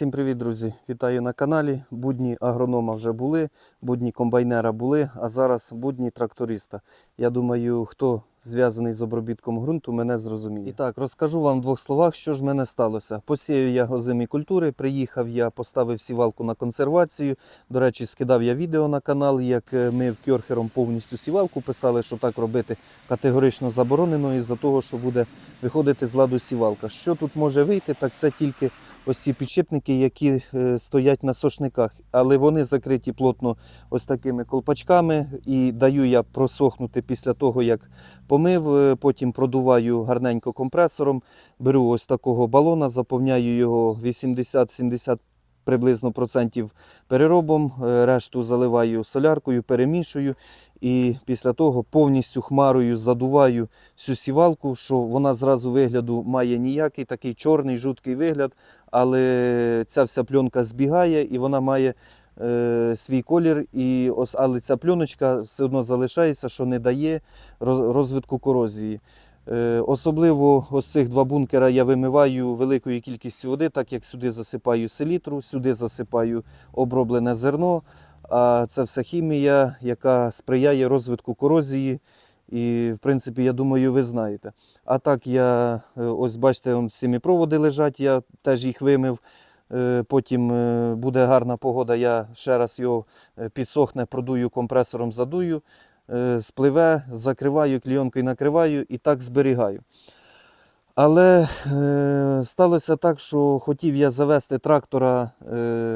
Всім привіт, друзі! Вітаю на каналі. Будні агронома вже були, будні комбайнера були, а зараз будні тракториста. Я думаю, хто зв'язаний з обробітком ґрунту, мене зрозуміє. І так, розкажу вам в двох словах, що ж мене сталося. Посіяв я озимі культури, приїхав я, поставив сівалку на консервацію. До речі, скидав я відео на канал, як е, ми в Кьорхером повністю сівалку писали, що так робити категорично заборонено із-за того, що буде виходити з ладу сівалка. Що тут може вийти, так це тільки ось ці підшипники, які е, стоять на сошниках, але вони закриті плотно ось такими колпачками. І даю я просохнути після того, як помив. е, Потім продуваю гарненько компресором. Беру ось такого балона, заповняю його 80-70 приблизно процентів переробом. е, Решту заливаю соляркою, перемішую. І після того повністю хмарою задуваю всю сівалку, що вона зразу вигляду має ніякий такий чорний, жуткий вигляд, але ця вся пленка збігає і вона має е, свій колір. І ось, але ця пленочка все одно залишається, що не дає розвитку корозії. Е, Особливо ось цих два бункера я вимиваю великою кількістю води, так як сюди засипаю селітру, сюди засипаю оброблене зерно. А це все хімія, яка сприяє розвитку корозії. І, в принципі, я думаю, ви знаєте. А так я, е, ось бачите, он сіміпроводи лежать, я теж їх вимив. Е, Потім е, буде гарна погода, я ще раз його е, підсохне, продую компресором, задую, спливе, закриваю, клійонкою накриваю і так зберігаю. Але сталося так, що хотів я завести трактора,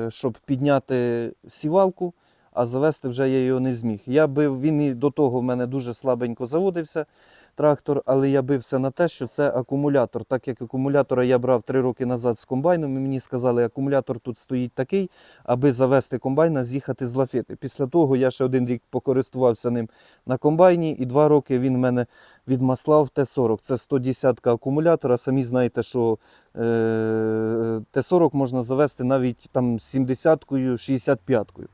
щоб підняти сівалку, а завести вже я його не зміг. Я бив, він і до того в мене дуже слабенько заводився трактор, але я бився на те, що це акумулятор. Так як акумулятора я брав три роки назад з комбайном, і мені сказали, акумулятор тут стоїть такий, аби завести комбайна, з'їхати з лафети. Після того я ще один рік покористувався ним на комбайні, і два роки він мене від Маслав Т-40. Це 110 акумулятора. Самі знаєте, що е, Т-40 можна завести навіть там 70-кою, 65-кою.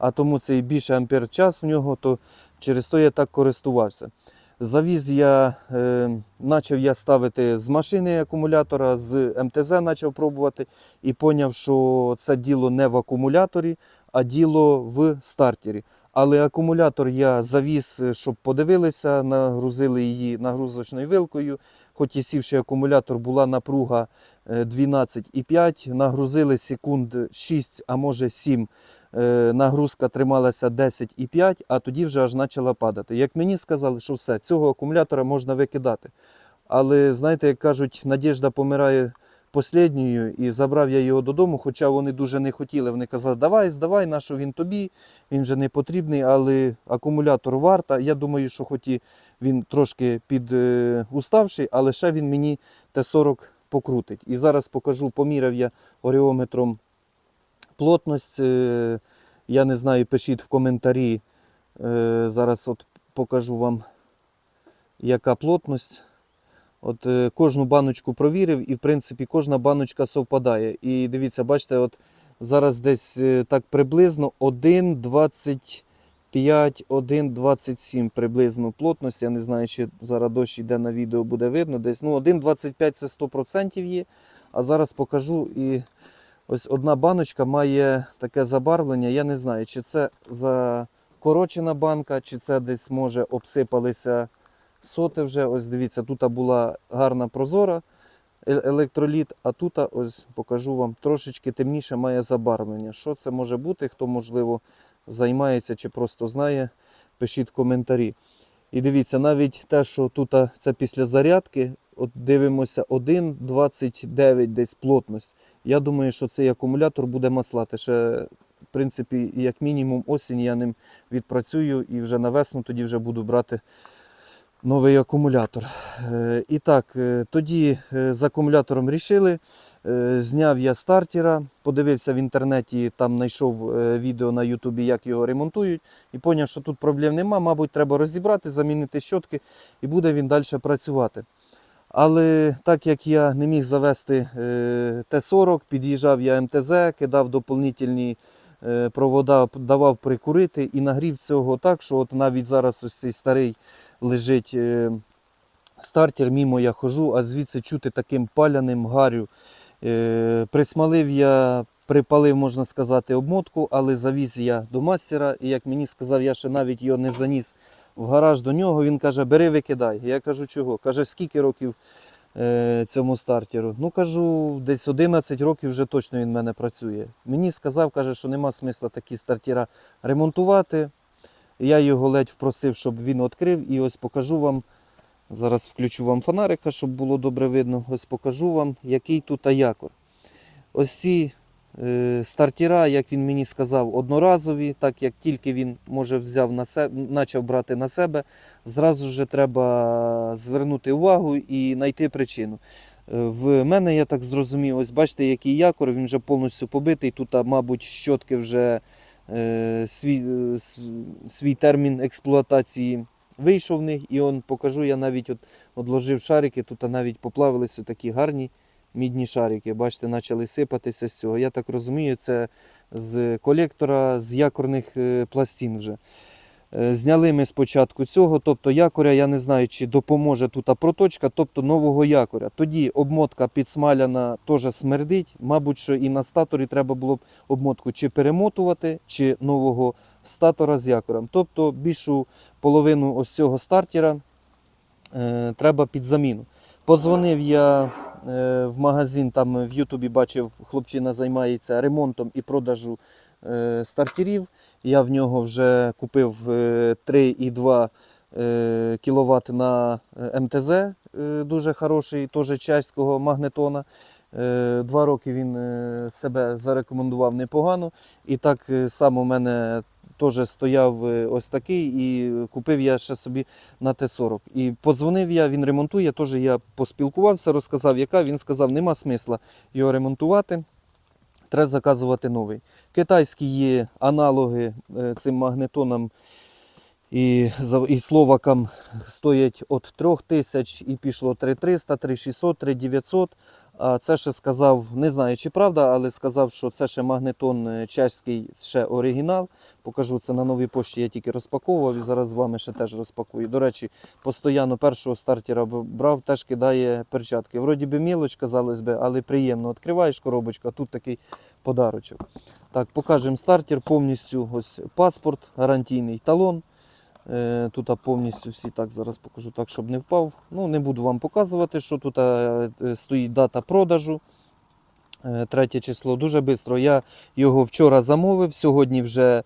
А тому це і більше ампер час в нього, то через то я так користувався. Завіз я, е, почав я ставити з машини акумулятора, з МТЗ почав пробувати і зрозумів, що це діло не в акумуляторі, а діло в стартері. Але акумулятор я завіз, е, щоб подивилися, нагрузили її нагрузочною вилкою. Хоч і сівший акумулятор була напруга е, 12,5, нагрузили секунд 6, а може 7. Е, Нагрузка трималася 10,5, а тоді вже аж почала падати. Як мені сказали, що все, цього акумулятора можна викидати. Але знаєте, як кажуть, надіжда помирає послідньою, і забрав я його додому, хоча вони дуже не хотіли. Вони казали, давай, здавай, на що він тобі, він вже не потрібний, але акумулятор варта. Я думаю, що хоч і він трошки підуставший, але ще він мені Т-40 покрутить. І зараз покажу, поміряв я оріометром плотність. Е, Я не знаю, пишіть в коментарі. Е, Зараз от покажу вам, яка плотність. От е, кожну баночку провірив, і в принципі кожна баночка совпадає. І дивіться, бачите, от зараз десь так приблизно 1,25, 1,27 приблизно плотність. Я не знаю, чи зараз дощ йде на відео, буде видно. Десь ну 1,25 це 100% є. А зараз покажу. І ось одна баночка має таке забарвлення. Я не знаю, чи це закорочена банка, чи це десь може обсипалися соти вже. Ось дивіться, тут була гарна прозора е- електроліт, а тут ось покажу вам трошечки темніше має забарвлення. Що це може бути? Хто можливо займається чи просто знає, пишіть коментарі. І дивіться, навіть те, що тут це після зарядки, от дивимося 1,29 десь плотність. Я думаю, що цей акумулятор буде маслати. Ще, в принципі, як мінімум осінь я ним відпрацюю і вже на весну тоді вже буду брати новий акумулятор. Е, І так, е, тоді е, з акумулятором рішили. Зняв я стартера, подивився в інтернеті, там знайшов відео на Ютубі, як його ремонтують, і зрозумів, що тут проблем нема. Мабуть, треба розібрати, замінити щотки, і буде він далі працювати. Але так як я не міг завести е, Т-40, під'їжджав я МТЗ, кидав доповнительні е, провода, давав прикурити і нагрів цього так, що от навіть зараз ось цей старий лежить е, стартер, мімо я хожу, а звідси чути таким паляним гарю. Присмалив я, припалив, можна сказати, обмотку, але завіз я до мастера. І як мені сказав, я ще навіть його не заніс в гараж до нього. Він каже, бери, викидай. Я кажу, чого? Каже, скільки років е, цьому стартеру? Ну кажу, десь 11 років вже точно він в мене працює. Мені сказав, каже, що нема смисла такі стартера ремонтувати. Я його ледь впросив, щоб він відкрив. І ось покажу вам. Зараз включу вам фонарика, щоб було добре видно. Ось покажу вам, який тут якор. Ось ці е, стартера, як він мені сказав, одноразові, так як тільки він може взяв на себе, почав брати на себе, зразу ж треба звернути увагу і знайти причину. Е, В мене, я так зрозумів, ось бачите, який якор, він вже повністю побитий. Тут, мабуть, щотки вже е, свій, е, свій термін експлуатації вийшов в них, і он покажу, я навіть от, одложив шарики, тут навіть поплавилися такі гарні мідні шарики. Бачите, почали сипатися з цього. Я так розумію, це з колектора, з якорних е, пластин вже. Е, Зняли ми спочатку цього, тобто якоря, я не знаю, чи допоможе тут проточка, тобто нового якоря. Тоді обмотка підсмаляна теж смердить. Мабуть, що і на статорі треба було б обмотку чи перемотувати, чи нового статора з якорем. Тобто більшу половину ось цього стартера е, треба під заміну. Позвонив я в магазин, там в Ютубі бачив, хлопчина займається ремонтом і продажу е, стартерів. Я в нього вже купив е, 3,2 е, кВт на е, МТЗ, е, дуже хороший, теж чеського магнетона. Е, Два роки він е, себе зарекомендував непогано. І так е, само у мене теж стояв е, ось такий, і купив я ще собі на Т-40. І подзвонив я, він ремонтує, теж я поспілкувався, розказав, яка. Він сказав, нема смисла його ремонтувати. Треба заказувати новий. Китайські є аналоги е, цим магнетонам і, і словакам стоять від 3 тисяч і пішло 3300, 3600, 3900. А це ще сказав, не знаю чи правда, але сказав, що це ще магнетон е, чеський, ще оригінал. Покажу це на новій пошті, я тільки розпаковував і зараз з вами ще теж розпакую. До речі, постійно першого стартера брав, теж кидає перчатки. Вроді би мілоч, казалось би, але приємно. Відкриваєш коробочку, а тут такий подарочок. Так, покажемо стартер повністю. Ось паспорт, гарантійний талон. Е, Тут повністю всі так зараз покажу так, щоб не впав. Ну, не буду вам показувати, що тут е, стоїть дата продажу. Е, Третє число дуже швидко. Я його вчора замовив. Сьогодні вже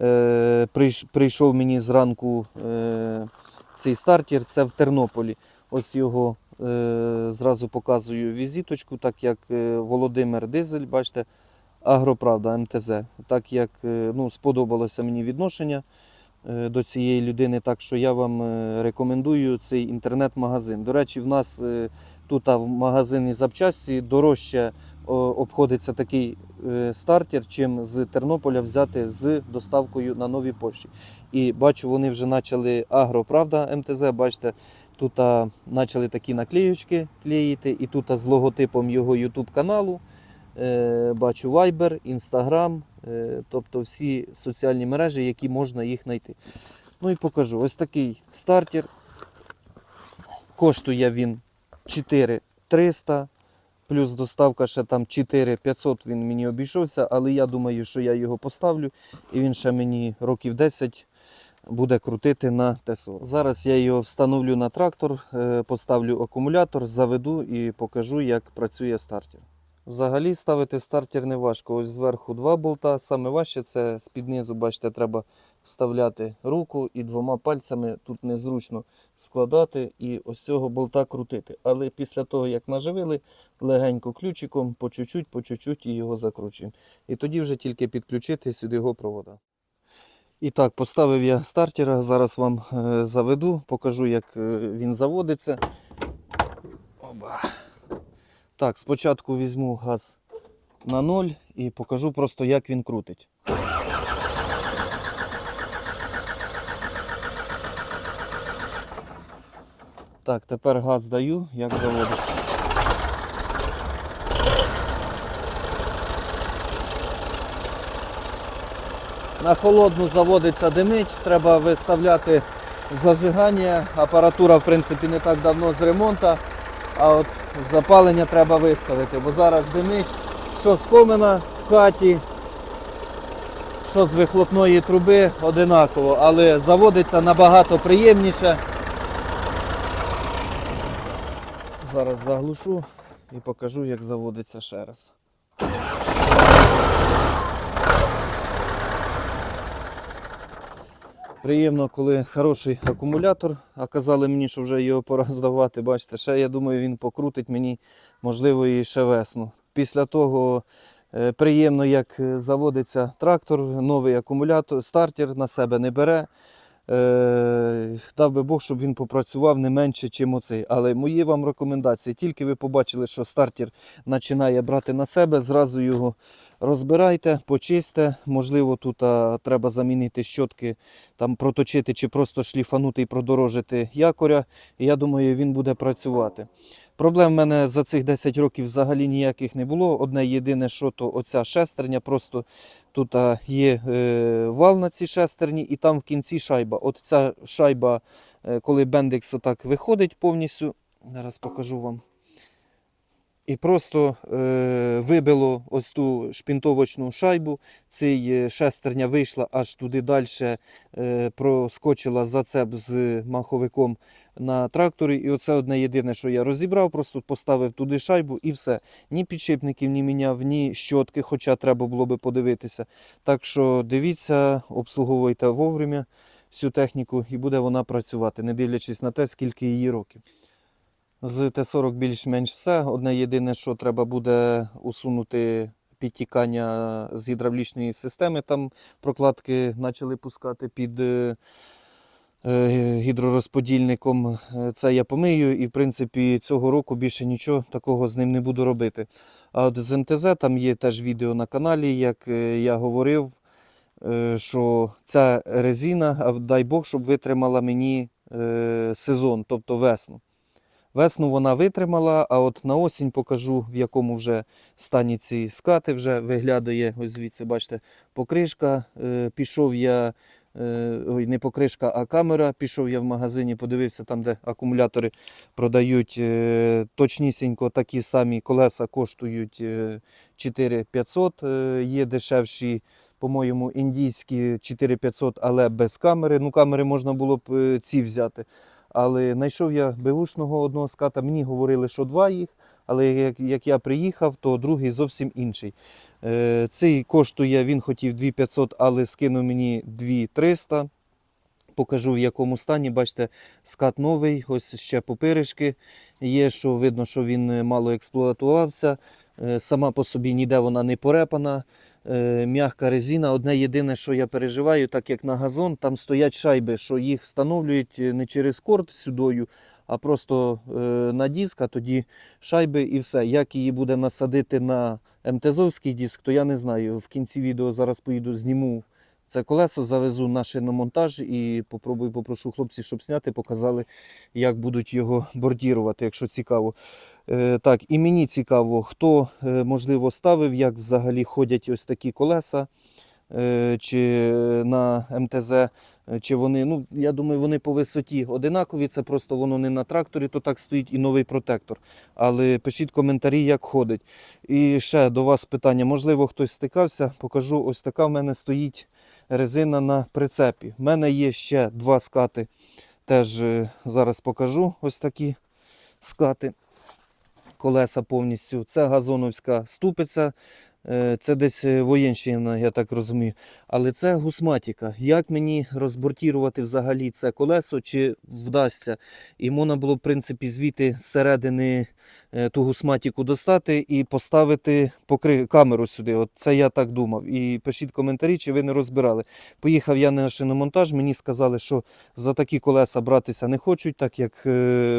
е, прийш- прийшов мені зранку е, цей стартер. Це в Тернополі. Ось його е, зразу показую візиточку, так як е, Володимир Дизель, бачите, Агроправда МТЗ. Так як е, ну, сподобалося мені відношення е, до цієї людини, так що я вам е, рекомендую цей інтернет-магазин. До речі, в нас е, тут в магазині запчасті дорожче обходиться такий е, стартер, чим з Тернополя взяти з доставкою на новій пошті. І бачу, вони вже почали агроправда МТЗ. Бачите, тут почали такі наклеючки клеїти, і тут з логотипом його YouTube каналу. Е, бачу Viber, Instagram, е, тобто всі соціальні мережі, які можна їх знайти. Ну і покажу. Ось такий стартер. Коштує він 4300, плюс доставка ще там 4500 він мені обійшовся, але я думаю, що я його поставлю і він ще мені років 10 буде крутити на ТСО. Зараз я його встановлю на трактор, е, поставлю акумулятор, заведу і покажу, як працює стартер. Взагалі ставити стартер не важко. Ось зверху два болта. Саме важче це з-під низу, бачите, треба вставляти руку і двома пальцями тут незручно складати і ось цього болта крутити. Але після того, як наживили, легенько ключиком, по чуть-чуть, по чуть-чуть і його закручуємо. І тоді вже тільки підключити сюди його провода. І так, поставив я стартера, зараз вам е, заведу, покажу, як е, він заводиться. Оба. Так, спочатку візьму газ на 0 і покажу просто, як він крутить. Так, тепер газ даю, як заводить. На холодну заводиться димить, треба виставляти зажигання. Апаратура, в принципі, не так давно з ремонту. А от запалення треба виставити, бо зараз димить, що з комина в хаті, що з вихлопної труби одинаково, але заводиться набагато приємніше. Зараз заглушу і покажу, як заводиться ще раз. Приємно, коли хороший акумулятор, а казали мені, що вже його пора здавати. Бачите, ще я думаю, він покрутить мені, можливо, і ще весну. Після того е, приємно, як е, заводиться трактор, новий акумулятор, стартер на себе не бере. Е, дав би Бог, щоб він попрацював не менше, ніж оцей. Але мої вам рекомендації. Тільки ви побачили, що стартер починає брати на себе, зразу його розбирайте, почисте. Можливо, тут а, треба замінити щотки, там проточити чи просто шліфанути і продорожити якоря. Я думаю, він буде працювати. Проблем в мене за цих 10 років взагалі ніяких не було. Одне єдине, що то оця шестерня, просто тут є е, вал на цій шестерні, і там в кінці шайба. От ця шайба, е, коли бендекс отак виходить повністю, зараз покажу вам. І просто е, вибило ось ту шпінтовочну шайбу. Цей е, шестерня вийшла аж туди далі, е, проскочила зацеп з маховиком на тракторі. І оце одне єдине, що я розібрав, просто поставив туди шайбу і все. Ні підшипників не міняв, ні щотки, хоча треба було би подивитися. Так що дивіться, обслуговуйте вовремя всю техніку і буде вона працювати, не дивлячись на те, скільки її років. З Т-40 більш-менш все. Одне єдине, що треба буде усунути підтікання з гідравлічної системи. Там прокладки почали пускати під е, е, гідророзподільником. Е, Це я помию і, в принципі, цього року більше нічого такого з ним не буду робити. А от з МТЗ там є теж відео на каналі, як я говорив, що ця резина, дай Бог, щоб витримала мені сезон, тобто весну. Весну вона витримала, а от на осінь покажу, в якому вже стані ці скати вже виглядає. Ось звідси, бачите, покришка. Е, пішов я, е, ой, не покришка, а камера. Пішов я в магазині, подивився там, де акумулятори продають е, точнісінько такі самі колеса коштують е, 4500, е, є дешевші. По-моєму, індійські 4500, але без камери. Ну, камери можна було б ці взяти. Але знайшов я беушного одного ската. Мені говорили, що два їх, але як, як я приїхав, то другий зовсім інший. Е, цей коштує, він хотів 2500, але скинув мені 2300. Покажу в якому стані. Бачите, скат новий, ось ще попиришки є, що видно, що він е, мало експлуатувався. Е, Сама по собі ніде вона не порепана. Е, М'яка резина. Одне єдине, що я переживаю, так як на газон, там стоять шайби, що їх встановлюють е, не через корд сюдою, а просто е, на диск, а тоді шайби і все. Як її буде насадити на МТЗовський диск, то я не знаю. В кінці відео зараз поїду, зніму це колесо, завезу на шиномонтаж і попробую, попрошу хлопців, щоб зняти, показали, як будуть його бордірувати, якщо цікаво. Е, так, і мені цікаво, хто, е, можливо, ставив, як взагалі ходять ось такі колеса, е, чи на МТЗ, е, чи вони, ну, я думаю, вони по висоті одинакові, це просто воно не на тракторі, то так стоїть і новий протектор. Але пишіть коментарі, як ходить. І ще до вас питання, можливо, хтось стикався, покажу, ось така в мене стоїть резина на прицепі. У мене є ще два скати, теж е, зараз покажу ось такі скати колеса повністю. Це газоновська ступиця. Е, Це десь е, воєнщина, я так розумію. Але це гусматіка. Як мені розбортірувати взагалі це колесо, чи вдасться? І можна було, в принципі, звідти зсередини е, ту гусматіку достати і поставити покри... камеру сюди. От це я так думав. І пишіть коментарі, чи ви не розбирали. Поїхав я на шиномонтаж, мені сказали, що за такі колеса братися не хочуть, так як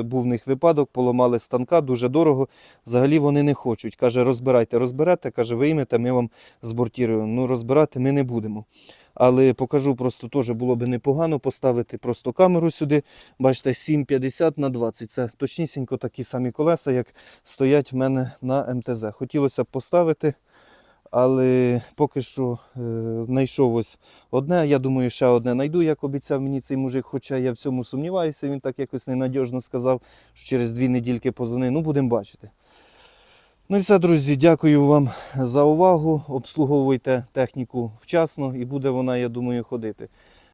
був в них випадок, поламали станка, дуже дорого. Взагалі вони не хочуть. Каже, розбирайте, розберете, каже, та ми вам збортіруємо. Ну, розбирати ми не будемо. Але покажу, просто теж було б непогано поставити просто камеру сюди. Бачите, 750 на 20. Це точнісінько такі самі колеса, як стоять в мене на МТЗ. Хотілося б поставити. Але поки що е, знайшов ось одне. Я думаю, ще одне знайду, як обіцяв мені цей мужик. Хоча я в цьому сумніваюся, він так якось ненадіжно сказав, що через дві недільки позвони. Ну, будемо бачити. Ну і все, друзі, дякую вам за увагу. Обслуговуйте техніку вчасно і буде вона, я думаю, ходити.